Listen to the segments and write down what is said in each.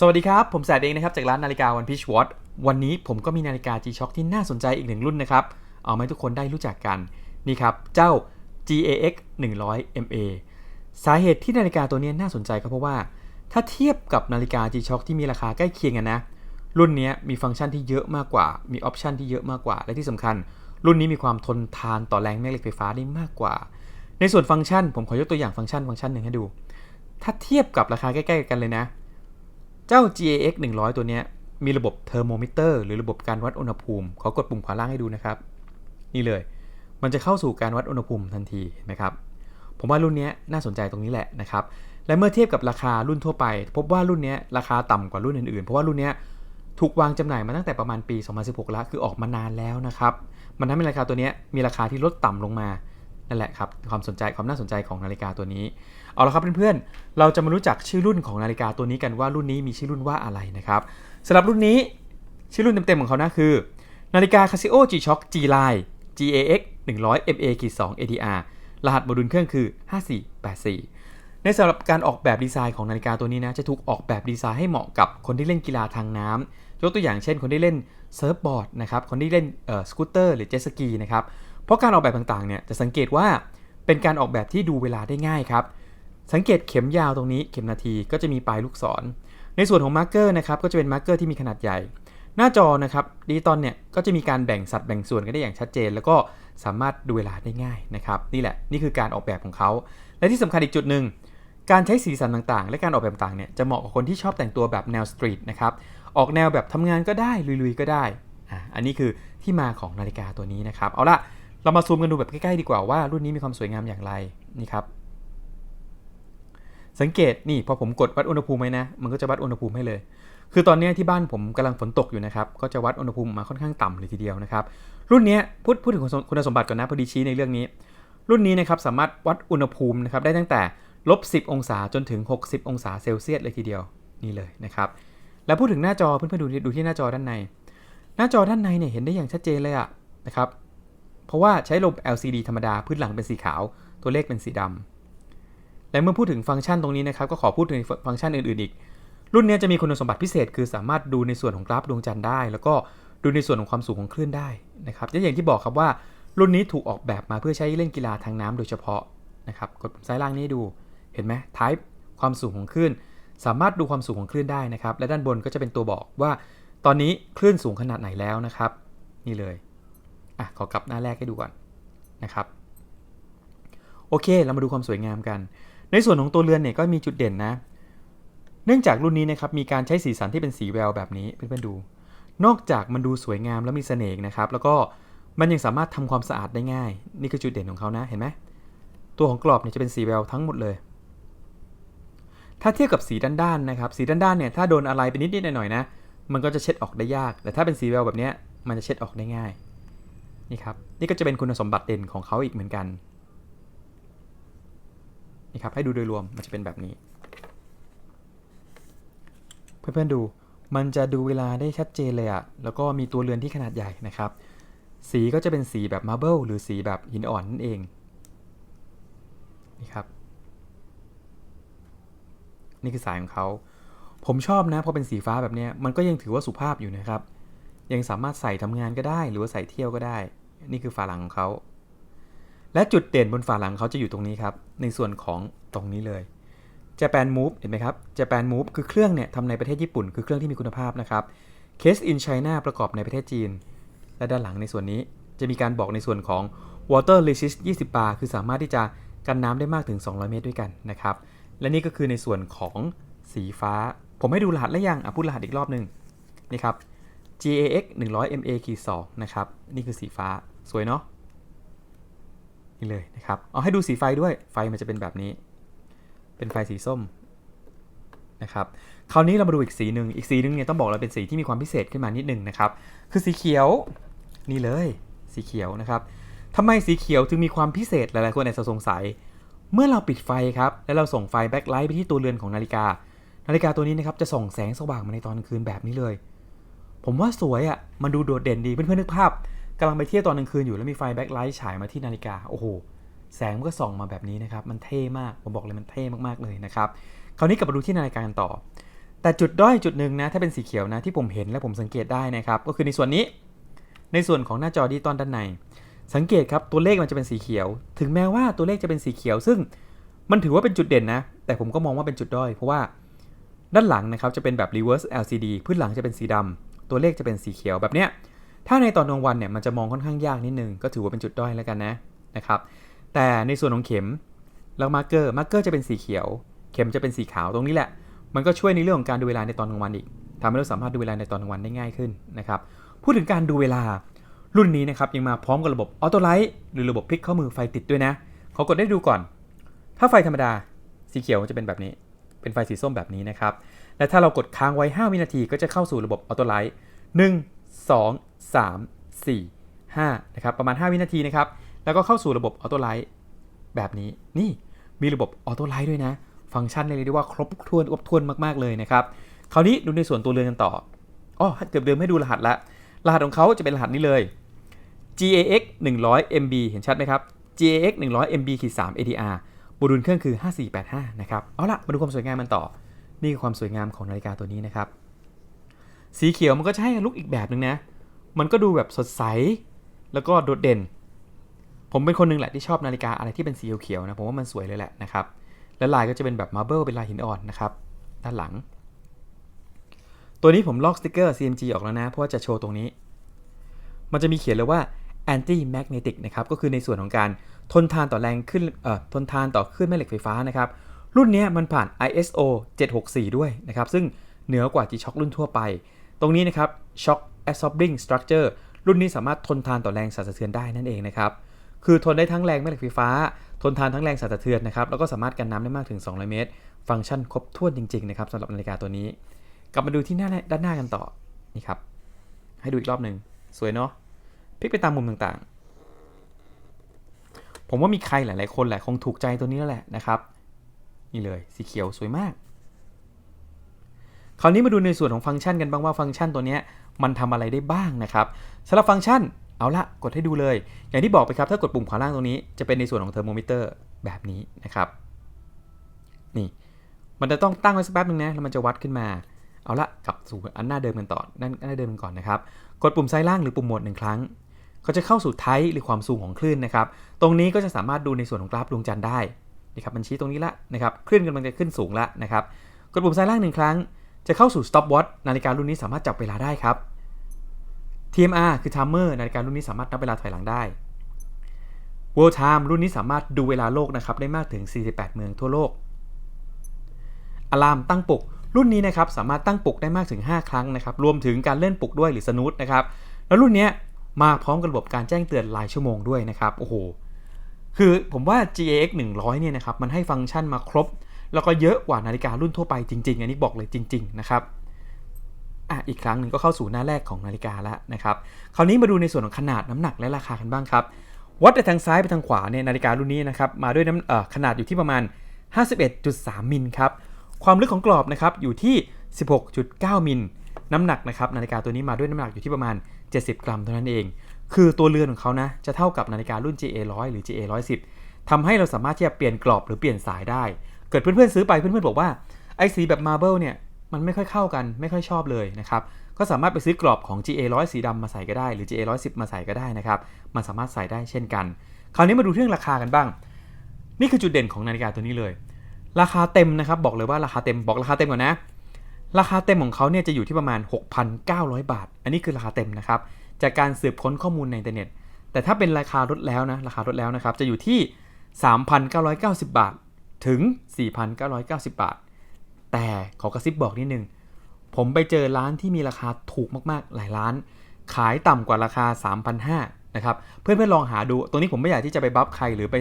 สวัสดีครับ ผมแสดเองนะครับ จากร้านนาฬิกา One Piece Watch วันนี้ผมก็มีนาฬิกา G-Shock ที่น่าสนใจอีกหนึ่งรุ่นนะครับ เอามาให้ทุกคนได้รู้จักกัน นี่ครับ เจ้า GAX 100 MA สาเหตุที่นาฬิกาตัวนี้น่าสนใจก็เพราะว่า ถ้าเทียบกับนาฬิกา G-Shock ที่มีราคาใกล้เคียงกันนะ รุ่นนี้มีฟังก์ชันที่เยอะมากกว่า มีออปชันที่เยอะมากกว่า และที่สำคัญ รุ่นนี้มีความทนทานต่อแรงแม่เหล็กไฟฟ้าได้มากกว่า ในส่วนฟังก์ชัน ผมขอยกตัวอย่างฟังก์ชันฟังก์ชันหนึ่งให้ดู ถ้าเทียบกับราคาใกล้ ๆ กันเลยนะ เจ้า GAX 100 ตัวเนี้ยมีระบบเทอร์โมมิเตอร์หรือระบบการวัดอุณหภูมิขอกดปุ่มขวาล่างให้ดูนะครับ นี่เลย มันจะเข้าสู่การวัดอุณหภูมิทันทีนะครับ ผมว่ารุ่นนี้น่าสนใจตรงนี้แหละนะครับ และเมื่อเทียบกับราคารุ่นทั่วไป พบว่ารุ่นนี้ราคาต่ำกว่ารุ่นอื่นๆ เพราะว่ารุ่นนี้ถูกวางจำหน่ายมาตั้งแต่ประมาณปี 2016 แล้วคือออกมานานแล้วนะครับ มันทำให้ราคาตัวนี้มีราคาที่ลดต่ำลงมา นั่นแหละครับความสนใจความน่าสนใจของนาฬิกาตัวนี้ เอาละครับเพื่อนๆ เราจะมารู้จักชื่อรุ่นของนาฬิกาตัวนี้กันว่ารุ่นนี้มีชื่อรุ่นว่าอะไรนะครับสำหรับรุ่นนี้ชื่อรุ่นเต็มๆของเขานะคือ นาฬิกา Casio G-Shock G Line GAX 100 MA 2 ADR รหัสโมดูลเครื่องคือ 5484 ในสำหรับการออกแบบดีไซน์ของนาฬิกาตัวนี้นะจะถูกออกแบบดีไซน์ให้เหมาะกับคนที่เล่นกีฬาทางน้ำยกตัวอย่างเช่นคนที่เล่นเซิร์ฟบอร์ดนะครับคนที่เล่นสกูตเตอร์หรือเจ็ตสกีนะครับ เพราะการออกแบบต่างๆเนี่ยจะสังเกตว่าเป็นการออกแบบที่ดูเวลาได้ง่ายครับ สังเกตเข็มยาวตรงนี้เข็มนาทีก็จะมีปลายลูกศร ในส่วนของมาร์กเกอร์นะครับก็จะเป็นมาร์กเกอร์ที่มีขนาดใหญ่ หน้าจอนะครับดิจิตอลเนี่ยก็จะมีการแบ่งสัดแบ่งส่วนกันได้อย่างชัดเจน แล้วก็สามารถดูเวลาได้ง่ายนะครับนี่แหละนี่คือการออกแบบของเขา และที่สำคัญอีกจุดหนึ่งการใช้สีสันต่างๆ และการออกแบบต่างๆเนี่ยจะเหมาะกับคนที่ชอบแต่งตัวแบบแนวสตรีทนะครับออกแนวแบบทำงานก็ได้ลุยๆก็ได้อ่าอันนี้คือที่มาของนาฬิกาตัวนี้นะครับเอาละ เรามาซูมกันดูแบบใกล้ๆดีกว่าว่ารุ่นนี้มีความสวยงามอย่างไรนี่ครับ สังเกตนี่พอผมกดวัดอุณหภูมิไว้นะ มันก็จะวัดอุณหภูมิให้เลย คือตอนนี้ที่บ้านผมกำลังฝนตกอยู่นะครับ ก็จะวัดอุณหภูมิมาค่อนข้างต่ำเลยทีเดียวนะครับ รุ่นนี้พูดพูดถึงคุณสมบัติก่อนนะพอดีชี้ในเรื่องนี้ รุ่นนี้นะครับสามารถวัดอุณหภูมินะครับได้ตั้งแต่ลบ10 องศาจนถึง 60 องศาเซลเซียสเลยทีเดียวนี่เลยนะครับแล้วพูดถึงหน้าจอเพื่อนๆดูดูที่หน้าจอด้านใน หน้าจอด้านในเนี่ยเห็นได้อย่างชัดเจนเลยอะนะครับ เพราะว่าใช้ระบบ LCD ธรรมดาพื้นหลังเป็นสีขาว ตัวเลขเป็นสีดำและเมื่อพูดถึงฟังก์ชันตรงนี้นะครับ ก็ขอพูดถึงฟังก์ชันอื่นๆอีก รุ่นนี้จะมีคุณสมบัติพิเศษ คือสามารถดูในส่วนของกราฟดวงจันทร์ได้ แล้วก็ดูในส่วนของความสูงของคลื่นได้นะครับและอย่างที่บอกครับว่ารุ่นนี้ถูกออกแบบมาเพื่อใช้เล่นกีฬาทางน้ำโดยเฉพาะนะครับกดปุ่มซ้ายล่างนี้ดูเห็นไหม type ความสูงของคลื่นสามารถดูความสูงของคลื่นได้นะครับ และด้านบนก็จะเป็นตัวบอกว่า ตอนนี้คลื่นสูงขนาดไหนแล้วนะครับ นี่เลย อะขอกลับหน้าแรกให้ดูก่อนนะครับ โอเค เรามาดูความสวยงามกัน ในส่วนของตัวเรือนเนี่ยก็มีจุดเด่นนะ เนื่องจากรุ่นนี้นะครับมีการใช้สีสันที่เป็นสีแววแบบนี้เพื่อนๆดู นอกจากมันดูสวยงามและมีเสน่ห์นะครับ แล้วก็มันยังสามารถทำความสะอาดได้ง่าย นี่คือจุดเด่นของเขานะเห็นไหมตัวของกรอบเนี่ยจะเป็นสีแววทั้งหมดเลย ถ้าเทียบกับสีด้านๆนะครับ สีด้านๆเนี่ยถ้าโดนอะไรไปนิดๆหน่อยๆนะ มันก็จะเช็ดออกได้ยาก แต่ถ้าเป็นสีแววแบบนี้มันจะเช็ดออกได้ง่าย นี่ครับนี่ก็จะเป็นคุณสมบัติเด่นของเขาอีกเหมือนกันนี่ครับให้ดูโดยรวมมันจะเป็นแบบนี้ เพื่อนๆดูมันจะดูเวลาได้ชัดเจนเลยอะแล้วก็มีตัวเรือนที่ขนาดใหญ่นะครับ สีก็จะเป็นสีแบบมาร์เบิลหรือสีแบบหินอ่อนนั่นเองนี่ครับ นี่คือสายของเขา ผมชอบนะพอเป็นสีฟ้าแบบนี้มันก็ยังถือว่าสุภาพอยู่นะครับ ยังสามารถใส่ทำงานก็ได้ หรือว่าใส่เที่ยวก็ได้ นี่คือฝาหลังของเขาและจุดเด่นบนฝาหลังเขาจะอยู่ตรงนี้ครับ ในส่วนของตรงนี้เลย Japan Move เห็นไหมครับ Japan Move คือเครื่องเนี่ยทำในประเทศญี่ปุ่น คือเครื่องที่มีคุณภาพนะครับ Case in China ประกอบในประเทศจีน และด้านหลังในส่วนนี้จะมีการบอกในส่วนของ Water Resist 20 บาร์คือสามารถที่จะกันน้ำได้มากถึง 200 เมตรด้วยกันนะครับ และนี่ก็คือในส่วนของสีฟ้า ผมให้ดูรหัสแล้วยังอะพูดรหัสอีกรอบหนึ่งนี่ครับ GAX 100 MA 2นะครับ นี่คือสีฟ้าสวยเนาะนี่เลยนะครับ เอาให้ดูสีไฟด้วยไฟมันจะเป็นแบบนี้ เป็นไฟสีส้มนะครับคราวนี้เรามาดูอีกสีหนึ่งอีกสีหนึ่งเนี่ยต้องบอกเราเป็นสีที่มีความพิเศษขึ้นมานิดหนึ่งนะครับ คือสีเขียวนี่เลย สีเขียวนะครับทำไมสีเขียวถึงมีความพิเศษหลายๆคนอาจจะสงสัย เมื่อเราปิดไฟครับ แล้วเราส่งไฟแบ็คไลท์ไปที่ตัวเรือนของนาฬิกา นาฬิกาตัวนี้นะครับจะส่องแสงสว่างมาในตอนกลางคืนแบบนี้เลย ผมว่าสวยอะ่ะ มันดูโดดเด่นดี เพื่อนๆนึกภาพกำลังไปเที่ยวตอนกลางคืนอยู่แล้วมีไฟแบ็คไลท์ฉายมาที่นาฬิกา โอ้โห แสงมันก็ส่องมาแบบนี้นะครับ มันเท่มาก ผมบอกเลยมันเท่มากๆเลยนะครับ คราวนี้กลับมาดูที่นาฬิกากันต่อ แต่จุดด้อยจุดหนึ่งนะ ถ้าเป็นสีเขียวนะที่ผมเห็นและผมสังเกตได้นะครับ ก็คือในส่วนนี้ ในส่วนของหน้าจอดิจิตอลด้านใน สังเกตครับตัวเลขมันจะเป็นสีเขียว ถึงแม้ว่าตัวเลขจะเป็นสีเขียว ซึ่งมันถือว่าเป็นจุดเด่นนะ แต่ผมก็มองว่าเป็นจุดด้อยเพราะว่าด้านหลังนะครับจะเป็นแบบ reverse LCD พื้นหลังจะเป็นสีดำ ตัวเลขจะเป็นสีเขียวแบบเนี้ย ถ้าในตอนกลางวันเนี่ยมันจะมองค่อนข้างยากนิดนึง ก็ถือว่าเป็นจุดด้อยแล้วกันนะนะครับ แต่ในส่วนของเข็มแล้วมาร์กเกอร์ มาร์กเกอร์จะเป็นสีเขียว เข็มจะเป็นสีขาวตรงนี้แหละ มันก็ช่วยในเรื่องของการดูเวลาในตอนกลางวันอีกทำให้เราสามารถดูเวลาในตอนกลางวันได้ง่ายขึ้นนะครับ พูดถึงการดูเวลารุ่นนี้นะครับยังมาพร้อมกับระบบออโต้ไลท์หรือระบบพลิกข้อมือไฟติดด้วยนะขอกดได้ดูก่อน ถ้าไฟธรรมดาสีเขียวจะเป็นแบบนี้ เป็นไฟสีส้มแบบนี้นะครับ และถ้าเรากดค้างไว้ 5 วินาทีก็จะเข้าสู่ระบบออโต้ไลท์1 2 3 4 5นะครับประมาณ 5 วินาทีนะครับ แล้วก็เข้าสู่ระบบออโต้ไลท์แบบนี้นี่มีระบบออโต้ไลท์ด้วยนะ ฟังก์ชันเรียกได้ว่าครบถ้วนครบถ้วนมาก ๆ เลยนะครับ คราวนี้ดูในส่วนตัวเรือนกันต่ออ๋อเกือบเดิมให้ดูรหัสละรหัสของเขาจะเป็นรหัสนี้เลย GAX 100 MB เห็นชัดไหมครับ GAX 100 MB ขีด3 ADR บูดุลเครื่องคือ 5485 นะครับ เอาละมาดูความสวยงามมันต่อ นี่คือความสวยงามของนาฬิกาตัวนี้นะครับ สีเขียวมันก็จะให้ลุกอีกแบบหนึ่งนะ มันก็ดูแบบสดใส แล้วก็โดดเด่น ผมเป็นคนหนึงแหละที่ชอบนาฬิกาอะไรที่เป็นสีเขียวๆนะ ผมว่ามันสวยเลยแหละนะครับ และลายก็จะเป็นแบบมาร์เบิลเป็นลายหินอ่อนนะครับ ด้านหลัง ตัวนี้ผมลอกสติกเกอร์ CMG ออกแล้วนะ เพราะว่าจะโชว์ตรงนี้ มันจะมีเขียนเลยว่า anti magnetic นะครับ ก็คือในส่วนของการทนทานต่อแรงขึ้น เอ่อ ทนทานต่อคลื่นแม่เหล็กไฟฟ้านะครับ รุ่นนี้มันผ่าน ISO 764 ด้วยนะครับ ซึ่งเหนือกว่า G-Shock รุ่นทั่วไป ตรงนี้นะครับ Shock Absorbing Structure รุ่นนี้สามารถทนทานต่อแรงสั่นสะเทือนได้นั่นเองนะครับ คือทนได้ทั้งแรงแม่เหล็กไฟฟ้า ทนทานทั้งแรงสั่นสะเทือนนะครับ แล้วก็สามารถกันน้ำได้มากถึง 200 เมตร ฟังก์ชันครบถ้วนจริงๆนะครับสำหรับนาฬิกาตัวนี้ กลับมาดูที่หน้าด้านหน้ากันต่อ นี่ครับ ให้ดูอีกรอบหนึ่งสวยเนาะ พลิกไปตามมุมต่างๆ ผมว่ามีใครหลายๆคนแหละคงถูกใจตัวนี้แล้วแหละนะครับ นี่เลยสีเขียวสวยมาก คราวนี้มาดูในส่วนของฟังก์ชันกันบ้างว่าฟังก์ชันตัวนี้มันทำอะไรได้บ้างนะครับสำหรับฟังก์ชันเอาละกดให้ดูเลย อย่างที่บอกไปครับถ้ากดปุ่มขวาล่างตรงนี้จะเป็นในส่วนของเทอร์โมมิเตอร์แบบนี้นะครับนี่มันจะต้องตั้งไว้สักแป๊บนึงนะแล้วมันจะวัดขึ้นมา เอาละกลับสู่อันหน้าเดิมกันต่อด้านหน้าเดิมกันก่อนนะครับ กดปุ่มซ้ายล่างหรือปุ่มโหมดหนึ่งครั้งก็จะเข้าสู่ไทป์หรือความสูงของคลื่นนะครับ ตรงนี้ก็จะสามารถดูในส่วนของกราฟดวงจันทร์ได้ นะครับมันชี้ตรงนี้ละนะครับคลื่นกำลังจะขึ้นสูงละนะครับกดปุ่มซ้ายล่างหนึ่งครั้ง จะเข้าสู่ stop watch นาฬิการุ่นนี้สามารถจับเวลาได้ครับ TMR คือ timer นาฬิการุ่นนี้สามารถนับเวลาถอยหลังได้ World Time รุ่นนี้สามารถดูเวลาโลกนะครับได้มากถึง 48 เมืองทั่วโลกอะลามตั้งปลุกรุ่นนี้นะครับสามารถตั้งปลุกได้มากถึง 5 ครั้งนะครับรวมถึงการเล่นปลุกด้วยหรือสนุตนะครับแล้วรุ่นนี้มาพร้อมกับระบบการแจ้งเตือนรายชั่วโมงด้วยนะครับโอ้โห คือผมว่า GAX 100เนี่ยนะครับมันให้ฟังก์ชันมาครบ แล้วก็เยอะกว่านาฬิการุ่นทั่วไปจริง ๆ อันนี้บอกเลยจริง ๆ นะครับอะอีกครั้งหนึ่งก็เข้าสู่หน้าแรกของนาฬิกาแล้วนะครับ คราวนี้มาดูในส่วนของขนาดน้ำหนักและราคากันบ้างครับ วัดจากทางซ้ายไปทางขวาเนี่ยนาฬิการุ่นนี้นะครับมาด้วยน้ำเอ่อขนาดอยู่ที่ประมาณ 51.3 มิลครับ ความลึกของกรอบนะครับอยู่ที่ 16.9 มิล น้ำหนักนะครับนาฬิกาตัวนี้มาด้วยน้ำหนักอยู่ที่ประมาณ 70 กรัมเท่านั้นเอง คือตัวเรือนของเขานะจะเท่ากับนาฬิการุ่น GA 100หรือ GA 110ทำให้เราสามารถที่จะเปลี่ยนกรอบหรือเปลี่ยนสายได้ เกิดเพื่อนๆซื้อไปเพื่อนๆบอกว่าไอ้สีแบบมาเบิลเนี่ยมันไม่ค่อยเข้ากันไม่ค่อยชอบเลยนะครับก็สามารถไปซื้อกรอบของ GA 100สีดำมาใส่ก็ได้หรือ GA 110มาใส่ก็ได้นะครับมันสามารถใส่ได้เช่นกัน คราวนี้มาดูเรื่องราคากันบ้าง นี่คือจุดเด่นของนาฬิกาตัวนี้เลย ราคาเต็มนะครับบอกเลยว่าราคาเต็มบอกราคาเต็มก่อนนะ ราคาเต็มของเขาเนี่ยจะอยู่ที่ประมาณ 6,900 บาท อันนี้คือราคาเต็มนะครับ จากการสืบค้นข้อมูลในอินเทอร์เน็ต แต่ถ้าเป็นราคาลดแล้วนะราคาลดแล้วนะครับ จะอยู่ที่ 3,990 บาท ถึง 4,990 บาท แต่ขอกระซิบบอกนิดนึง ผมไปเจอร้านที่มีราคาถูกมากๆ หลายร้าน ขายต่ำกว่าราคา 3,500นะครับเพื่อนๆลองหาดู ตรงนี้ผมไม่อยากที่จะไปบัฟใครหรือไป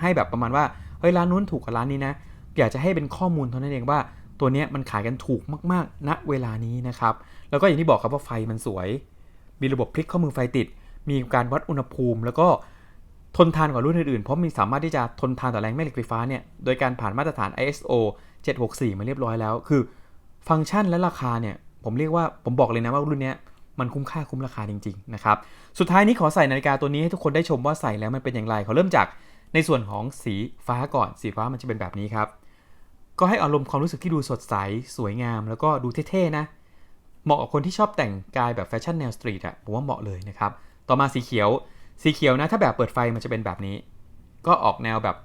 ให้แบบประมาณว่าเฮ้ยร้านนู้นถูกกว่าร้านนี้นะอยากจะให้เป็นข้อมูลเท่านั้นเองว่าตัวเนี้ยมันขายกันถูกมากๆ ณ เวลานี้นะครับ แล้วก็อย่างที่บอกครับว่าไฟมันสวย มีระบบพลิกข้อมือไฟติด มีการวัดอุณหภูมิ แล้วก็ทนทานกว่ารุ่นอื่นๆ เพราะมีสามารถที่จะทนทานต่อแรงแม่เหล็กไฟฟ้าเนี่ยโดยการผ่านมาตรฐาน ISO 764 มาเรียบร้อยแล้ว คือ ฟังก์ชันและราคาเนี่ยผมเรียกว่าผมบอกเลยนะว่ารุ่นนี้มันคุ้มค่าคุ้มราคาจริงๆนะครับสุดท้ายนี้ขอใส่นาฬิกาตัวนี้ให้ทุกคนได้ชมว่าใส่แล้วมันเป็นอย่างไรขอเริ่มจากในส่วนของสีฟ้าก่อนสีฟ้ามันจะเป็นแบบนี้ครับก็ให้อารมณ์ความรู้สึกที่ดูสดใส สวยงาม แล้วก็ดูเท่ๆนะ เหมาะกับคนที่ชอบแต่งกายแบบแฟชั่นแนวสตรีทอะผมว่าเหมาะเลยนะครับ ต่อมาสีเขียว สีเขียวนะถ้าแบบเปิดไฟมันจะเป็นแบบนี้ ก็ออกแนวแบบ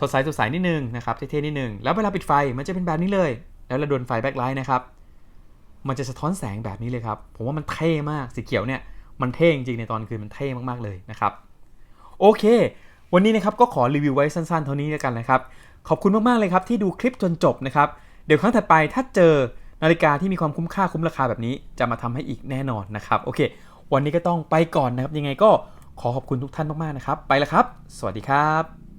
สดใสสดใสนิดนึงนะครับเท่ๆนิดนึง แล้วเวลาปิดไฟมันจะเป็นแบบนี้เลย แล้วเราโดนไฟแบ็คไลท์นะครับมันจะสะท้อนแสงแบบนี้เลยครับ ผมว่ามันเท่มากสีเขียวเนี่ยมันเท่จริงในตอนคืนมันเท่มากๆเลยนะครับโอเค วันนี้นะครับก็ขอรีวิวไว้สั้นๆ เท่านี้แล้วกันนะครับ ขอบคุณมากๆเลยครับที่ดูคลิปจนจบนะครับ เดี๋ยวครั้งถัดไปถ้าเจอ นาฬิกาที่มีความคุ้มค่าคุ้มราคาแบบนี้ จะมาทำให้อีกแน่นอนนะครับ โอเค วันนี้ก็ต้องไปก่อนนะครับ ยังไงก็ขอขอบคุณทุกท่านมากๆนะครับ ไปแล้วครับ สวัสดีครับ